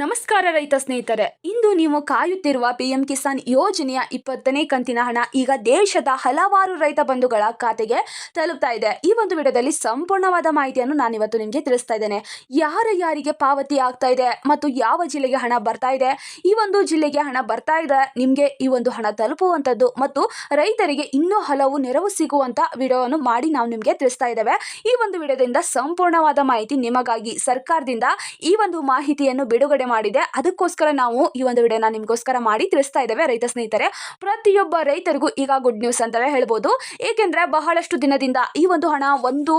ನಮಸ್ಕಾರ ರೈತ ಸ್ನೇಹಿತರೆ. ಇಂದು ನೀವು ಕಾಯುತ್ತಿರುವ ಪಿಎಂ ಕಿಸಾನ್ ಯೋಜನೆಯ ಇಪ್ಪತ್ತನೇ ಕಂತಿನ ಹಣ ಈಗ ದೇಶದ ಹಲವಾರು ರೈತ ಬಂಧುಗಳ ಖಾತೆಗೆ ತಲುಪ್ತಾ ಇದೆ. ಈ ಒಂದು ವಿಡಿಯೋದಲ್ಲಿ ಸಂಪೂರ್ಣವಾದ ಮಾಹಿತಿಯನ್ನು ನಾನು ಇವತ್ತು ನಿಮಗೆ ತಿಳಿಸ್ತಾ ಇದ್ದೇನೆ. ಯಾರ ಯಾರಿಗೆ ಪಾವತಿ ಆಗ್ತಾ ಇದೆ ಮತ್ತು ಯಾವ ಜಿಲ್ಲೆಗೆ ಹಣ ಬರ್ತಾ ಇದೆ? ಈ ಒಂದು ಜಿಲ್ಲೆಗೆ ಹಣ ಬರ್ತಾ ಇದೆ. ನಿಮಗೆ ಈ ಒಂದು ಹಣ ತಲುಪುವಂಥದ್ದು ಮತ್ತು ರೈತರಿಗೆ ಇನ್ನೂ ಹಲವು ನೆರವು ಸಿಗುವಂಥ ವಿಡಿಯೋವನ್ನು ಮಾಡಿ ನಾವು ನಿಮಗೆ ತಿಳಿಸ್ತಾ ಇದ್ದೇವೆ. ಈ ಒಂದು ವಿಡಿಯೋದಿಂದ ಸಂಪೂರ್ಣವಾದ ಮಾಹಿತಿ ನಿಮಗಾಗಿ ಸರ್ಕಾರದಿಂದ ಈ ಒಂದು ಮಾಹಿತಿಯನ್ನು ಬಿಡುಗಡೆ ಮಾಡಿದೆ. ಅದಕ್ಕೋಸ್ಕರ ನಾವು ಈ ಒಂದು ವಿಡಿಯೋನ ನಿಮಗೋಸ್ಕರ ಮಾಡಿ ತಿಳಿಸ್ತಾ ಇದ್ದೇವೆ ರೈತ ಸ್ನೇಹಿತರೆ. ಪ್ರತಿಯೊಬ್ಬ ರೈತರಿಗೂ ಈಗ ಗುಡ್ ನ್ಯೂಸ್ ಅಂತಲೇ ಹೇಳ್ಬೋದು. ಏಕೆಂದರೆ ಬಹಳಷ್ಟು ದಿನದಿಂದ ಈ ಒಂದು ಹಣ ಒಂದು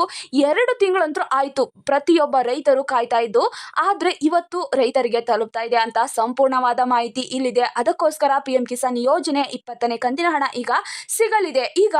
ಎರಡು ತಿಂಗಳಂತೂ ಆಯಿತು ಪ್ರತಿಯೊಬ್ಬ ರೈತರು ಕಾಯ್ತಾ ಇದ್ದು. ಆದರೆ ಇವತ್ತು ರೈತರಿಗೆ ತಲುಪ್ತಾ ಇದೆ ಅಂತ ಸಂಪೂರ್ಣವಾದ ಮಾಹಿತಿ ಇಲ್ಲಿದೆ. ಅದಕ್ಕೋಸ್ಕರ ಪಿ ಕಿಸಾನ್ ಯೋಜನೆ ಇಪ್ಪತ್ತನೇ ಕಂತಿನ ಹಣ ಈಗ ಸಿಗಲಿದೆ. ಈಗ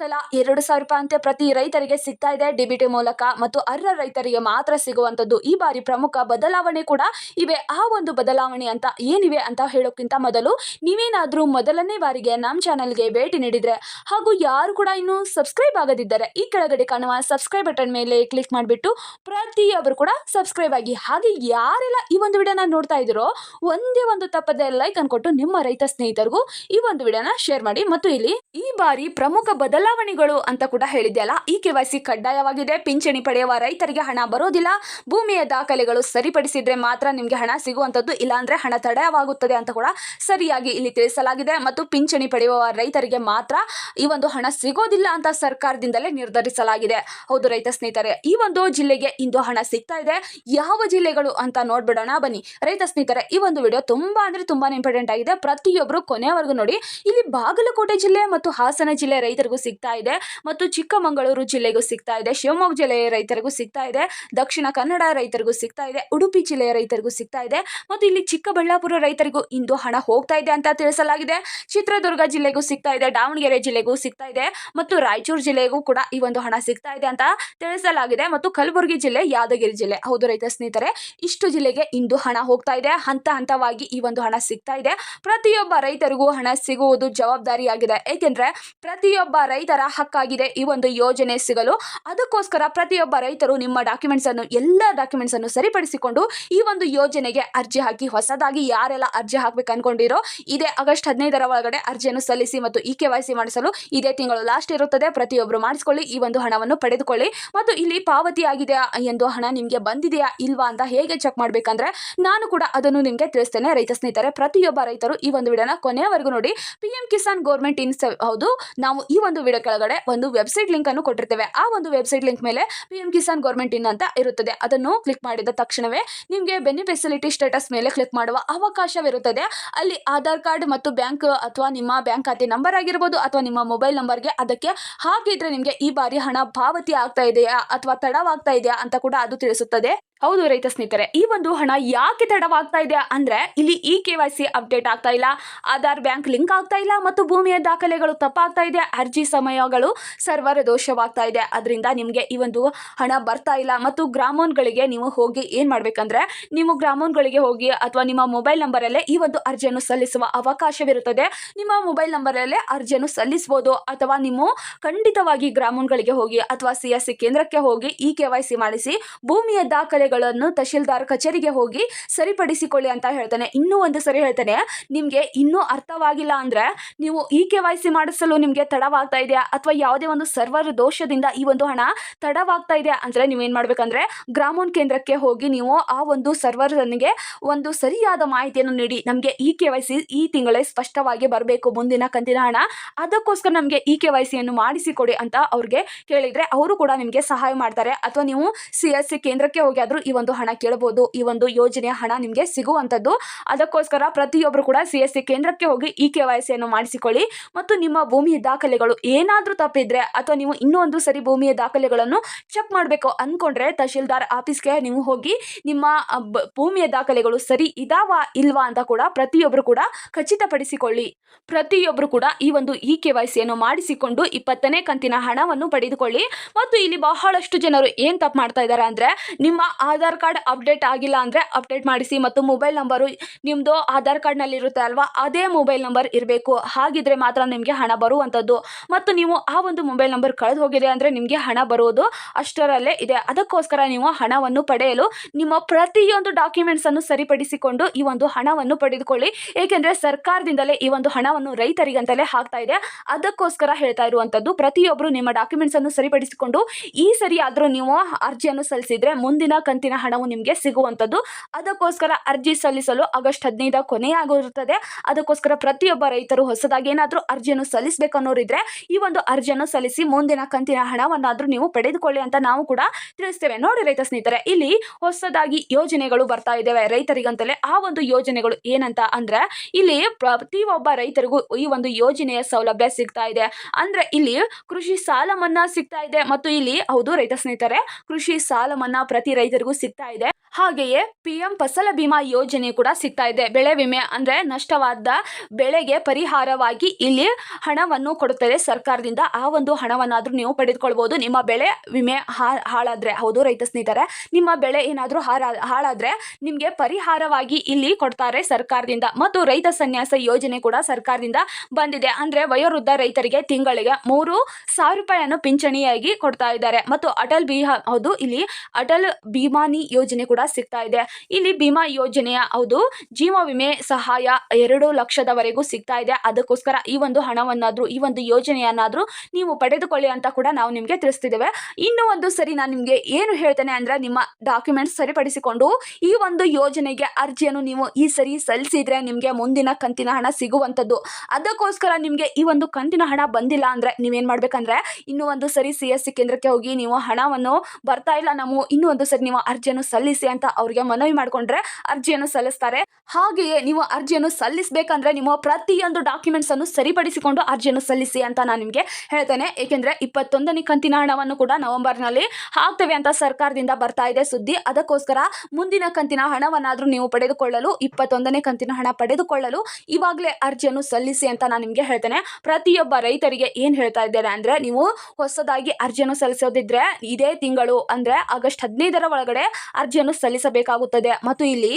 ತಲಾ ಎರಡು ಸಾವಿರ ರೂಪಾಯಿ ಅಂತೆ ಪ್ರತಿ ರೈತರಿಗೆ ಸಿಗ್ತಾ ಇದೆ. ಡಿಬಿಟಿ ಮೂಲಕ ಮತ್ತು ಅರ್ಹ ರೈತರಿಗೆ ಮಾತ್ರ ಸಿಗುವಂಥದ್ದು ಈ ಬಾರಿ ಪ್ರಮುಖ ಬದಲಾವಣೆ ಕೂಡ ಇವೆ. ಆ ಒಂದು ಬದಲಾವಣೆ ಅಂತ ಏನಿವೆ ಅಂತ ಹೇಳೋಕ್ಕಿಂತ ಮೊದಲು ನೀವೇನಾದರೂ ಮೊದಲನೇ ಬಾರಿಗೆ ನಮ್ಮ ಚಾನಲ್ಗೆ ಭೇಟಿ ನೀಡಿದರೆ ಹಾಗೂ ಯಾರು ಕೂಡ ಇನ್ನೂ ಸಬ್ಸ್ಕ್ರೈಬ್ ಆಗದಿದ್ದರೆ ಈ ಕೆಳಗಡೆ ಕಾಣುವ ಸಬ್ಸ್ಕ್ರೈಬ್ ಬಟನ್ ಮೇಲೆ ಕ್ಲಿಕ್ ಮಾಡಿಬಿಟ್ಟು ಪ್ರತಿಯೊಬ್ಬರು ಕೂಡ ಸಬ್ಸ್ಕ್ರೈಬ್ ಆಗಿ ಹಾಗೆ ಯಾರೆಲ್ಲ ಈ ಒಂದು ವಿಡಿಯೋನ ನೋಡ್ತಾ ಇದ್ದೀರೋ ಒಂದೇ ಒಂದು ತಪ್ಪದೆ ಲೈಕ್ ಅನ್ಕೊಟ್ಟು ನಿಮ್ಮ ರೈತ ಸ್ನೇಹಿತರಿಗೂ ಈ ಒಂದು ವಿಡಿಯೋನ ಶೇರ್ ಮಾಡಿ. ಮತ್ತು ಇಲ್ಲಿ ಈ ಬಾರಿ ಪ್ರಮುಖ ಬದಲಾವಣೆಗಳು ಅಂತ ಕೂಡ ಹೇಳಿದೆಯಲ್ಲ, ಈ ಕೆ ವೈ ಕಡ್ಡಾಯವಾಗಿದೆ. ಪಿಂಚಣಿ ಪಡೆಯುವ ರೈತರಿಗೆ ಹಣ ಬರೋದಿಲ್ಲ. ಭೂಮಿಯ ದಾಖಲೆಗಳು ಸರಿಪಡಿಸಿದ್ರೆ ಮಾತ್ರ ನಿಮಗೆ ಹಣ ಸಿಗುವಂಥದ್ದು, ಇಲ್ಲಾಂದ್ರೆ ಹಣ ತಡೆಯವಾಗುತ್ತದೆ ಅಂತ ಕೂಡ ಸರಿಯಾಗಿ ಇಲ್ಲಿ ತಿಳಿಸಲಾಗಿದೆ. ಮತ್ತು ಪಿಂಚಣಿ ಪಡೆಯುವ ರೈತರಿಗೆ ಮಾತ್ರ ಈ ಒಂದು ಹಣ ಸಿಗೋದಿಲ್ಲ ಅಂತ ಸರ್ಕಾರದಿಂದಲೇ ನಿರ್ಧರಿಸಲಾಗಿದೆ. ಹೌದು ರೈತ ಸ್ನೇಹಿತರೆ, ಈ ಒಂದು ಜಿಲ್ಲೆಗೆ ಇಂದು ಹಣ ಸಿಗ್ತಾ ಇದೆ. ಯಾವ ಜಿಲ್ಲೆಗಳು ಅಂತ ನೋಡ್ಬಿಡೋಣ. ಬನ್ನಿ. ರೈತ ಸ್ನೇಹಿತರೆ, ಈ ಒಂದು ವಿಡಿಯೋ ತುಂಬಾ ಅಂದ್ರೆ ತುಂಬಾನೇ ಇಂಪಾರ್ಟೆಂಟ್ ಆಗಿದೆ. ಪ್ರತಿಯೊಬ್ಬರು ಕೊನೆಯವರೆಗೂ ನೋಡಿ, ಇಲ್ಲಿ ಬಾಗಲಕೋಟೆ ಜಿಲ್ಲೆ ಮತ್ತು ಹಾಸನ ಜಿಲ್ಲೆ ರೈತರಿಗೂ ಸಿಗ್ತಾ ಇದೆ. ಮತ್ತು ಚಿಕ್ಕಮಗಳೂರು ಜಿಲ್ಲೆಗೂ ಸಿಗ್ತಾ ಇದೆ. ಶಿವಮೊಗ್ಗ ಜಿಲ್ಲೆಯ ರೈತರಿಗೂ ಸಿಗ್ತಾ ಇದೆ. ದಕ್ಷಿಣ ಕನ್ನಡ ರೈತರಿಗೂ ಸಿಗ್ತಾ ಇದೆ. ಉಡುಪಿ ಜಿಲ್ಲೆಯ ರೈತರಿಗೂ ಸಿಗ್ತಾ ಇದೆ. ಮತ್ತು ಇಲ್ಲಿ ಚಿಕ್ಕಬಳ್ಳಾಪುರ ರೈತರಿಗೂ ಇಂದು ಹಣ ಹೋಗ್ತಾ ಇದೆ ಅಂತ ತಿಳಿಸಲಾಗಿದೆ. ಚಿತ್ರದುರ್ಗ ಜಿಲ್ಲೆಗೂ ಸಿಗ್ತಾ ಇದೆ. ದಾವಣಗೆರೆ ಜಿಲ್ಲೆಗೂ ಸಿಗ್ತಾ ಇದೆ. ಮತ್ತು ರಾಯಚೂರು ಜಿಲ್ಲೆಗೂ ಕೂಡ ಈ ಒಂದು ಹಣ ಸಿಗ್ತಾ ಇದೆ ಅಂತ ತಿಳಿಸಲಾಗಿದೆ. ಮತ್ತು ಕಲಬುರಗಿ ಜಿಲ್ಲೆ, ಯಾದಗಿರಿ ಜಿಲ್ಲೆ. ಹೌದು ರೈತ ಸ್ನೇಹಿತರೆ, ಇಷ್ಟು ಜಿಲ್ಲೆಗೆ ಇಂದು ಹಣ ಹೋಗ್ತಾ ಇದೆ. ಹಂತ ಹಂತವಾಗಿ ಈ ಒಂದು ಹಣ ಸಿಗ್ತಾ ಇದೆ. ಪ್ರತಿಯೊಬ್ಬ ರೈತರಿಗೂ ಹಣ ಸಿಗುವುದು ಜವಾಬ್ದಾರಿಯಾಗಿದೆ. ಏಕೆಂದ್ರೆ ಪ್ರತಿಯೊಬ್ಬ ರೈತರ ಹಕ್ಕಾಗಿದೆ ಈ ಒಂದು ಯೋಜನೆ ಸಿಗಲು. ಅದಕ್ಕೋಸ್ಕರ ಪ್ರತಿಯೊಬ್ಬ ರೈತರು ನಿಮ್ಮ ಡಾಕ್ಯುಮೆಂಟ್ಸ್ ಅನ್ನು, ಎಲ್ಲ ಡಾಕ್ಯುಮೆಂಟ್ಸ್ ಅನ್ನು ಸರಿಪಡಿಸಿಕೊಂಡು ಈ ಒಂದು ಅರ್ಜಿ ಹಾಕಿ, ಹೊಸದಾಗಿ ಯಾರೆಲ್ಲ ಅರ್ಜಿ ಹಾಕಬೇಕು ಅನ್ಕೊಂಡಿರೋ, ಇದೇ ಆಗಸ್ಟ್ ಹದಿನೈದರ ಒಳಗಡೆ ಅರ್ಜಿಯನ್ನು ಸಲ್ಲಿಸಿ ಮತ್ತು ಇ ಕೆ ವೈ ಸಿ ಮಾಡಿಸಲು ಇದೇ ತಿಂಗಳು ಲಾಸ್ಟ್ ಇರುತ್ತದೆ. ಪ್ರತಿಯೊಬ್ಬರು ಮಾಡಿಸ್ಕೊಳ್ಳಿ, ಈ ಒಂದು ಹಣವನ್ನು ಪಡೆದುಕೊಳ್ಳಿ. ಮತ್ತು ಇಲ್ಲಿ ಪಾವತಿ ಆಗಿದೆಯಾ ಎಂದು ಹಣ ನಿಮಗೆ ಬಂದಿದೆಯಾ ಇಲ್ವಾ ಅಂತ ಹೇಗೆ ಚೆಕ್ ಮಾಡಬೇಕಂದ್ರೆ, ನಾನು ಕೂಡ ಅದನ್ನು ನಿಮಗೆ ತಿಳಿಸ್ತೇನೆ. ರೈತ ಸ್ನೇಹಿತರೆ, ಪ್ರತಿಯೊಬ್ಬ ರೈತರು ಈ ಒಂದು ವಿಡಿಯೋನ ಕೊನೆಯವರೆಗೂ ನೋಡಿ. P M Kisan government in ಹೌದು, ನಾವು ಈ ಒಂದು ವಿಡಿಯೋ ಕೆಳಗಡೆ ಒಂದು ವೆಬ್ಸೈಟ್ ಲಿಂಕ್ ಅನ್ನು ಕೊಟ್ಟಿರ್ತೇವೆ. ಆ ಒಂದು ವೆಬ್ಸೈಟ್ ಲಿಂಕ್ ಮೇಲೆ P M Kisan government in ಅಂತ ಇರುತ್ತದೆ. ಅದನ್ನು ಕ್ಲಿಕ್ ಮಾಡಿದ ತಕ್ಷಣವೇ ನಿಮಗೆ ಬೆನಿ ಫೆಸಿಲಿಟಿ ಸ್ಟೇಟಸ್ ಮೇಲೆ ಕ್ಲಿಕ್ ಮಾಡುವ ಅವಕಾಶವಿರುತ್ತದೆ. ಅಲ್ಲಿ ಆಧಾರ್ ಕಾರ್ಡ್ ಮತ್ತು ಬ್ಯಾಂಕ್ ಅಥವಾ ನಿಮ್ಮ ಬ್ಯಾಂಕ್ ಖಾತೆ ನಂಬರ್ ಆಗಿರ್ಬೋದು ಅಥವಾ ನಿಮ್ಮ ಮೊಬೈಲ್ ನಂಬರ್ಗೆ ಅದಕ್ಕೆ ಹಾಗಿದ್ರೆ ನಿಮಗೆ ಈ ಬಾರಿ ಹಣ ಪಾವತಿ ಆಗ್ತಾ ಇದೆಯಾ ಅಥವಾ ತಡವಾಗ್ತಾ ಇದೆಯಾ ಅಂತ ಕೂಡ ಅದು ತಿಳಿಸುತ್ತದೆ. ಹೌದು ರೈತ ಸ್ನೇಹಿತರೆ, ಈ ಒಂದು ಹಣ ಯಾಕೆ ತಡವಾಗ್ತಾ ಇದೆ ಅಂದ್ರೆ ಇಲ್ಲಿ E K Y C update ಆಗ್ತಾ ಇಲ್ಲ, ಆಧಾರ್ ಬ್ಯಾಂಕ್ ಲಿಂಕ್ ಆಗ್ತಾ ಇಲ್ಲ ಮತ್ತು ಭೂಮಿಯ ದಾಖಲೆಗಳು ತಪ್ಪಾಗ್ತಾ ಇದೆ, ಅರ್ಜಿ ಸಮಯಗಳು ಸರ್ವರ್ ದೋಷವಾಗ್ತಾ ಇದೆ. ಅದರಿಂದ ನಿಮಗೆ ಈ ಒಂದು ಹಣ ಬರ್ತಾ ಇಲ್ಲ ಮತ್ತು ಗ್ರಾಮೋನ್ಗಳಿಗೆ ನೀವು ಹೋಗಿ ಏನು ಮಾಡ್ಬೇಕಂದ್ರೆ ನೀವು ಗ್ರಾಮೋನ್ಗಳಿಗೆ ಹೋಗಿ ಅಥವಾ ನಿಮ್ಮ ಮೊಬೈಲ್ ನಂಬರಲ್ಲೇ ಈ ಒಂದು ಅರ್ಜಿಯನ್ನು ಸಲ್ಲಿಸುವ ಅವಕಾಶವಿರುತ್ತದೆ. ನಿಮ್ಮ ಮೊಬೈಲ್ ನಂಬರಲ್ಲೇ ಅರ್ಜಿಯನ್ನು ಸಲ್ಲಿಸಬಹುದು ಅಥವಾ ನೀವು ಖಂಡಿತವಾಗಿ ಗ್ರಾಮೋನ್ಗಳಿಗೆ ಹೋಗಿ ಅಥವಾ ಸಿ ಸಿ ಕೇಂದ್ರಕ್ಕೆ ಹೋಗಿ ಇ ಕೆ ವೈ ಸಿ ಮಾಡಿಸಿ ಭೂಮಿಯ ದಾಖಲೆಗಳನ್ನು ತಹಶೀಲ್ದಾರ್ ಕಚೇರಿಗೆ ಹೋಗಿ ಸರಿಪಡಿಸಿಕೊಳ್ಳಿ ಅಂತ ಹೇಳ್ತಾನೆ. ಇನ್ನೂ ಒಂದು ಸರಿ ಹೇಳ್ತಾನೆ, ನಿಮಗೆ ಇನ್ನೂ ಅರ್ಥವಾಗಿಲ್ಲ ಅಂದ್ರೆ ನೀವು ಇ ಕೆ ವೈ ಸಿ ಮಾಡಿಸಲು ನಿಮಗೆ ತಡವಾಗ್ತಾ ಇದೆಯಾ? ಅಥವಾ ಯಾವುದೇ ಒಂದು ಸರ್ವರ್ ದೋಷದಿಂದ ಈ ಒಂದು ಹಣ ತಡವಾಗ್ತಾ ಇದೆ ಅಂದರೆ ನೀವೇನು ಮಾಡಬೇಕಂದ್ರೆ ಗ್ರಾಮೋನ್ ಕೇಂದ್ರಕ್ಕೆ ಹೋಗಿ ನೀವು ಆ ಒಂದು ಸರ್ವರ್ನಿಗೆ ಒಂದು ಸರಿಯಾದ ಮಾಹಿತಿಯನ್ನು ನೀಡಿ. ನಮಗೆ ಇ ಕೆ ವೈ ಸಿ ಈ ತಿಂಗಳೇ ಸ್ಪಷ್ಟವಾಗಿ ಬರಬೇಕು, ಮುಂದಿನ ಕಂತಿನ ಹಣ. ಅದಕ್ಕೋಸ್ಕರ ನಮಗೆ ಇ ಕೆ ವೈ ಸಿಯನ್ನು ಮಾಡಿಸಿಕೊಡಿ ಅಂತ ಅವ್ರಿಗೆ ಕೇಳಿದರೆ ಅವರು ಕೂಡ ನಿಮಗೆ ಸಹಾಯ ಮಾಡ್ತಾರೆ. ಅಥವಾ ನೀವು ಸಿ ಎಸ್ ಸಿ ಕೇಂದ್ರಕ್ಕೆ ಹೋಗಿ ಈ ಒಂದು ಹಣ ಕೇಳಬಹುದು ಈ ಒಂದು ಯೋಜನೆಯ ಹಣ ನಿಮಗೆ ಸಿಗುವಂಥದ್ದು. ಅದಕ್ಕೋಸ್ಕರ ಪ್ರತಿಯೊಬ್ಬರು ಕೂಡ ಸಿ ಎಸ್ ಸಿ ಕೇಂದ್ರಕ್ಕೆ ಹೋಗಿ ಇ ಕೆ ವೈ ಸಿಯನ್ನು ಮಾಡಿಸಿಕೊಳ್ಳಿ. ಮತ್ತು ನಿಮ್ಮ ಭೂಮಿಯ ದಾಖಲೆಗಳು ಏನಾದರೂ ತಪ್ಪಿದ್ರೆ ಅಥವಾ ನೀವು ಇನ್ನೊಂದು ಸರಿ ಭೂಮಿಯ ದಾಖಲೆಗಳನ್ನು ಚೆಕ್ ಮಾಡಬೇಕು ಅಂದ್ಕೊಂಡ್ರೆ ತಹಶೀಲ್ದಾರ್ ಆಫೀಸ್ಗೆ ನೀವು ಹೋಗಿ ನಿಮ್ಮ ಭೂಮಿಯ ದಾಖಲೆಗಳು ಸರಿ ಇದಾವಾ ಇಲ್ವಾ ಅಂತ ಕೂಡ ಪ್ರತಿಯೊಬ್ಬರು ಕೂಡ ಖಚಿತಪಡಿಸಿಕೊಳ್ಳಿ. ಪ್ರತಿಯೊಬ್ಬರು ಕೂಡ ಈ ಒಂದು ಇ ಕೆ ವೈ ಸಿಯನ್ನು ಮಾಡಿಸಿಕೊಂಡು ಇಪ್ಪತ್ತನೇ ಕಂತಿನ ಹಣವನ್ನು ಪಡೆದುಕೊಳ್ಳಿ. ಮತ್ತು ಇಲ್ಲಿ ಬಹಳಷ್ಟು ಜನರು ಏನು ತಪ್ಪು ಮಾಡ್ತಾ ಇದ್ದಾರೆ ಅಂದರೆ ನಿಮ್ಮ ಆಧಾರ್ ಕಾರ್ಡ್ ಅಪ್ಡೇಟ್ ಆಗಿಲ್ಲ ಅಂದರೆ ಅಪ್ಡೇಟ್ ಮಾಡಿಸಿ ಮತ್ತು ಮೊಬೈಲ್ ನಂಬರು ನಿಮ್ಮದು ಆಧಾರ್ ಕಾರ್ಡ್ನಲ್ಲಿ ಇರುತ್ತೆ ಅಲ್ವಾ? ಅದೇ ಮೊಬೈಲ್ ನಂಬರ್ ಇರಬೇಕು. ಹಾಗಿದ್ರೆ ಮಾತ್ರ ನಿಮಗೆ ಹಣ ಬರುವಂಥದ್ದು. ಮತ್ತು ನೀವು ಆ ಒಂದು ಮೊಬೈಲ್ ನಂಬರ್ ಕಳೆದು ಹೋಗಿದೆ ಅಂದರೆ ನಿಮಗೆ ಹಣ ಬರುವುದು ಅಷ್ಟರಲ್ಲೇ ಇದೆ. ಅದಕ್ಕೋಸ್ಕರ ನೀವು ಹಣವನ್ನು ಪಡೆಯಲು ನಿಮ್ಮ ಪ್ರತಿಯೊಂದು ಡಾಕ್ಯುಮೆಂಟ್ಸನ್ನು ಸರಿಪಡಿಸಿಕೊಂಡು ಈ ಒಂದು ಹಣವನ್ನು ಪಡೆದುಕೊಳ್ಳಿ. ಏಕೆಂದರೆ ಸರ್ಕಾರದಿಂದಲೇ ಈ ಒಂದು ಹಣವನ್ನು ರೈತರಿಗಂತಲೇ ಹಾಕ್ತಾ ಇದೆ. ಅದಕ್ಕೋಸ್ಕರ ಹೇಳ್ತಾ ಇರುವಂಥದ್ದು ಪ್ರತಿಯೊಬ್ಬರು ನಿಮ್ಮ ಡಾಕ್ಯುಮೆಂಟ್ಸನ್ನು ಸರಿಪಡಿಸಿಕೊಂಡು ಈ ಸರಿ ಆದರೂ ನೀವು ಅರ್ಜಿಯನ್ನು ಸಲ್ಲಿಸಿದ್ರೆ ಮುಂದಿನ ಕಂತಿನ ಹಣವು ನಿಮಗೆ ಸಿಗುವಂಥದ್ದು. ಅದಕ್ಕೋಸ್ಕರ ಅರ್ಜಿ ಸಲ್ಲಿಸಲು ಆಗಸ್ಟ್ ಹದಿನೈದ ಕೊನೆಯಾಗಿರುತ್ತದೆ. ಅದಕ್ಕೋಸ್ಕರ ಪ್ರತಿಯೊಬ್ಬ ರೈತರು ಹೊಸದಾಗಿ ಏನಾದರೂ ಅರ್ಜಿಯನ್ನು ಸಲ್ಲಿಸಬೇಕು ಅನ್ನೋರಿದ್ರೆ ಈ ಒಂದು ಅರ್ಜಿಯನ್ನು ಸಲ್ಲಿಸಿ ಮುಂದಿನ ಕಂತಿನ ಹಣವನ್ನಾದರೂ ನೀವು ಪಡೆದುಕೊಳ್ಳಿ ಅಂತ ನಾವು ಕೂಡ ತಿಳಿಸ್ತೇವೆ. ನೋಡಿ ರೈತ ಸ್ನೇಹಿತರೆ, ಇಲ್ಲಿ ಹೊಸದಾಗಿ ಯೋಜನೆಗಳು ಬರ್ತಾ ಇದ್ದಾವೆ. ರೈತರಿಗಂತಲೇ ಆ ಒಂದು ಯೋಜನೆಗಳು ಏನಂತ ಅಂದ್ರೆ, ಇಲ್ಲಿ ಪ್ರತಿಯೊಬ್ಬ ರೈತರಿಗೂ ಈ ಒಂದು ಯೋಜನೆಯ ಸೌಲಭ್ಯ ಸಿಗ್ತಾ ಇದೆ. ಅಂದ್ರೆ ಇಲ್ಲಿ ಕೃಷಿ ಸಾಲ ಮನ್ನಾ ಸಿಗ್ತಾ ಇದೆ. ಮತ್ತು ಇಲ್ಲಿ ಹೌದು ರೈತ ಸ್ನೇಹಿತರೆ, ಕೃಷಿ ಸಾಲ ಮನ್ನಾ ಪ್ರತಿ ರೈತರಿಗೂ ಸಿಗ್ತಾ ಇದೆ ಹಾಗೆಯೇ ಪಿ ಎಂ ಫಸಲ ಬಿಮಾ ಯೋಜನೆ ಕೂಡ ಸಿಗ್ತಾ ಇದೆ. ಬೆಳೆ ವಿಮೆ ಅಂದ್ರೆ ನಷ್ಟವಾದ ಬೆಳೆಗೆ ಪರಿಹಾರವಾಗಿ ಇಲ್ಲಿ ಹಣವನ್ನು ಕೊಡುತ್ತದೆ ಸರ್ಕಾರದಿಂದ. ಆ ಒಂದು ಹಣವನ್ನಾದ್ರೂ ನೀವು ಪಡೆದುಕೊಳ್ಬಹುದು ನಿಮ್ಮ ಬೆಳೆ ವಿಮೆ ಹಾಳಾದ್ರೆ, ಹೌದು ರೈತ ಸ್ನೇಹಿತರೆ, ನಿಮ್ಮ ಬೆಳೆ ಏನಾದರೂ ಹಾರ ಹಾಳಾದ್ರೆ ನಿಮಗೆ ಪರಿಹಾರವಾಗಿ ಇಲ್ಲಿ ಕೊಡ್ತಾರೆ ಸರ್ಕಾರದಿಂದ. ಮತ್ತು ರೈತ ಸನ್ಯಾಸ ಯೋಜನೆ ಕೂಡ ಸರ್ಕಾರದಿಂದ ಬಂದಿದೆ. ಅಂದ್ರೆ ವಯೋವೃದ್ಧ ರೈತರಿಗೆ ತಿಂಗಳಿಗೆ ಮೂರು ಸಾವಿರ ರೂಪಾಯಿಯನ್ನು ಪಿಂಚಣಿಯಾಗಿ ಕೊಡ್ತಾ ಇದ್ದಾರೆ. ಮತ್ತು ಅಟಲ್ ಬಿಹಾ, ಹೌದು, ಇಲ್ಲಿ ಅಟಲ್ ಭೀಮಾನಿ ಯೋಜನೆ ಕೂಡ ಸಿಗ್ತಾ ಇದೆ. ಇಲ್ಲಿ ಬಿಮಾ ಯೋಜನೆಯ ಹೌದು, ಜೀವ ವಿಮೆ ಸಹಾಯ ಎರಡು ಲಕ್ಷದವರೆಗೂ ಸಿಗ್ತಾ ಇದೆ. ಅದಕ್ಕೋಸ್ಕರ ಈ ಒಂದು ಹಣವನ್ನಾದ್ರೂ, ಈ ಒಂದು ಯೋಜನೆಯನ್ನಾದ್ರೂ ನೀವು ಪಡೆದುಕೊಳ್ಳಿ ಅಂತ ಕೂಡ ನಾವು ನಿಮಗೆ ತಿಳಿಸ್ತಿದ್ದೇವೆ. ಇನ್ನೂ ಒಂದು ಸರಿ ನಾನು ನಿಮಗೆ ಏನು ಹೇಳ್ತೇನೆ ಅಂದ್ರೆ ನಿಮ್ಮ ಡಾಕ್ಯುಮೆಂಟ್ಸ್ ಸರಿಪಡಿಸಿಕೊಂಡು ಈ ಒಂದು ಯೋಜನೆಗೆ ಅರ್ಜಿಯನ್ನು ನೀವು ಈ ಸರಿ ಸಲ್ಲಿಸಿದ್ರೆ ನಿಮಗೆ ಮುಂದಿನ ಕಂತಿನ ಹಣ ಸಿಗುವಂಥದ್ದು. ಅದಕ್ಕೋಸ್ಕರ ನಿಮಗೆ ಈ ಒಂದು ಕಂತಿನ ಹಣ ಬಂದಿಲ್ಲ ಅಂದ್ರೆ ನೀವೇನು ಮಾಡಬೇಕಂದ್ರೆ, ಇನ್ನೂ ಒಂದು ಸರಿ ಸಿ ಕೇಂದ್ರಕ್ಕೆ ಹೋಗಿ ನೀವು ಹಣವನ್ನು ಬರ್ತಾ ಇಲ್ಲ ನಾವು ಇನ್ನೂ ಒಂದು ಸರಿ ನೀವು ಅರ್ಜಿಯನ್ನು ಸಲ್ಲಿಸಿ ಅಂತ ಅವ್ರಿಗೆ ಮನವಿ ಮಾಡಿಕೊಂಡ್ರೆ ಅರ್ಜಿಯನ್ನು ಸಲ್ಲಿಸ್ತಾರೆ. ಹಾಗೆಯೇ ನೀವು ಅರ್ಜಿಯನ್ನು ಸಲ್ಲಿಸಬೇಕಂದ್ರೆ ನಿಮ್ಮ ಪ್ರತಿಯೊಂದು ಡಾಕ್ಯುಮೆಂಟ್ಸ್ ಅನ್ನು ಸರಿಪಡಿಸಿಕೊಂಡು ಅರ್ಜಿಯನ್ನು ಸಲ್ಲಿಸಿ ಅಂತ ನಾನು ನಿಮಗೆ ಹೇಳ್ತೇನೆ. ಏಕೆಂದ್ರೆ ಇಪ್ಪತ್ತೊಂದನೇ ಕಂತಿನ ಹಣವನ್ನು ಕೂಡ ನವೆಂಬರ್ನಲ್ಲಿ ಹಾಕ್ತೇವೆ ಅಂತ ಸರ್ಕಾರದಿಂದ ಬರ್ತಾ ಇದೆ ಸುದ್ದಿ. ಅದಕ್ಕೋಸ್ಕರ ಮುಂದಿನ ಕಂತಿನ ಹಣವನ್ನಾದರೂ ನೀವು ಪಡೆದುಕೊಳ್ಳಲು, ಇಪ್ಪತ್ತೊಂದನೇ ಕಂತಿನ ಹಣ ಪಡೆದುಕೊಳ್ಳಲು ಇವಾಗಲೇ ಅರ್ಜಿಯನ್ನು ಸಲ್ಲಿಸಿ ಅಂತ ನಾನು ನಿಮಗೆ ಹೇಳ್ತೇನೆ. ಪ್ರತಿಯೊಬ್ಬ ರೈತರಿಗೆ ಏನು ಹೇಳ್ತಾ ಇದ್ದೇನೆ ಅಂದರೆ, ನೀವು ಹೊಸದಾಗಿ ಅರ್ಜಿಯನ್ನು ಸಲ್ಲಿಸೋದಿದ್ರೆ ಇದೇ ತಿಂಗಳು ಅಂದರೆ ಆಗಸ್ಟ್ ಹದಿನೈದರ ಒಳಗಡೆ ಅರ್ಜಿಯನ್ನು ಸಲ್ಲಿಸಬೇಕಾಗುತ್ತದೆ. ಮತ್ತು ಇಲ್ಲಿ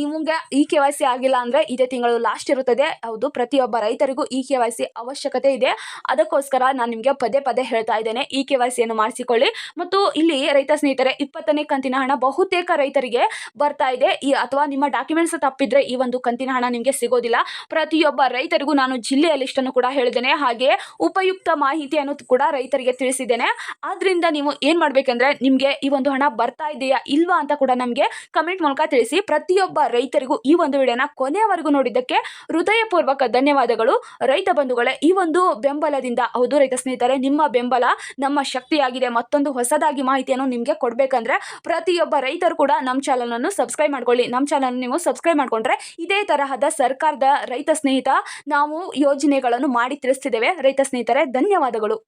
ನಿಮಗೆ ಇ ಕೆ ವೈ ಸಿ ಆಗಿಲ್ಲ ಅಂದರೆ ಇದೇ ತಿಂಗಳು ಲಾಸ್ಟ್ ಇರುತ್ತದೆ. ಹೌದು, ಪ್ರತಿಯೊಬ್ಬ ರೈತರಿಗೂ ಇ ಕೆ ವೈ ಸಿ ಅವಶ್ಯಕತೆ ಇದೆ. ಅದಕ್ಕೋಸ್ಕರ ನಾನು ನಿಮಗೆ ಪದೇ ಪದೇ ಹೇಳ್ತಾ ಇದ್ದೇನೆ ಇ ಕೆ ವೈ ಸಿಯನ್ನು ಮಾಡಿಸಿಕೊಳ್ಳಿ. ಮತ್ತು ಇಲ್ಲಿ ರೈತ ಸ್ನೇಹಿತರೆ, ಇಪ್ಪತ್ತನೇ ಕಂತಿನ ಹಣ ಬಹುತೇಕ ರೈತರಿಗೆ ಬರ್ತಾ ಇದೆ. ಈ ಅಥವಾ ನಿಮ್ಮ ಡಾಕ್ಯುಮೆಂಟ್ಸ್ ತಪ್ಪಿದ್ರೆ ಈ ಒಂದು ಕಂತಿನ ಹಣ ನಿಮಗೆ ಸಿಗೋದಿಲ್ಲ. ಪ್ರತಿಯೊಬ್ಬ ರೈತರಿಗೂ ನಾನು ಜಿಲ್ಲೆಯ ಲಿಸ್ಟನ್ನು ಕೂಡ ಹೇಳಿದ್ದೇನೆ. ಹಾಗೆ ಉಪಯುಕ್ತ ಮಾಹಿತಿಯನ್ನು ಕೂಡ ರೈತರಿಗೆ ತಿಳಿಸಿದ್ದೇನೆ. ಆದ್ರಿಂದ ನೀವು ಏನು ಮಾಡಬೇಕಂದ್ರೆ, ನಿಮಗೆ ಈ ಒಂದು ಹಣ ಬರ್ತಾ ಇದೆಯಾ ಇಲ್ವಾ ಅಂತ ಕೂಡ ನಮಗೆ ಕಮೆಂಟ್ ಮೂಲಕ ತಿಳಿಸಿ. ಪ್ರತಿಯೊಬ್ಬ ರೈತರಿಗೂ ಈ ಒಂದು ವಿಡಿಯೋನ ಕೊನೆಯವರೆಗೂ ನೋಡಿದ್ದಕ್ಕೆ ಹೃದಯಪೂರ್ವಕ ಧನ್ಯವಾದಗಳು. ರೈತ ಬಂಧುಗಳೇ, ಈ ಒಂದು ಬೆಂಬಲದಿಂದ, ಹೌದು ರೈತ ಸ್ನೇಹಿತರೆ, ನಿಮ್ಮ ಬೆಂಬಲ, ನಮ್ಮ ಶಕ್ತಿಯಾಗಿದೆ. ಮತ್ತೊಂದು ಹೊಸದಾಗಿ ಮಾಹಿತಿಯನ್ನು ನಿಮಗೆ ಕೊಡಬೇಕಂದ್ರೆ ಪ್ರತಿಯೊಬ್ಬ ರೈತರು ಕೂಡ ನಮ್ಮ ಚಾನಲನ್ನು ಸಬ್ಸ್ಕ್ರೈಬ್ ಮಾಡ್ಕೊಳ್ಳಿ. ನಮ್ಮ ಚಾನಲ್ ನೀವು ಸಬ್ಸ್ಕ್ರೈಬ್ ಮಾಡ್ಕೊಂಡ್ರೆ ಇದೇ ತರಹದ ಸರ್ಕಾರದ ರೈತ ಸ್ನೇಹಿತ ನಾವು ಯೋಜನೆಗಳನ್ನು ಮಾಡಿ ತಿಳಿಸ್ತಿದ್ದೇವೆ. ರೈತ ಸ್ನೇಹಿತರೆ, ಧನ್ಯವಾದಗಳು.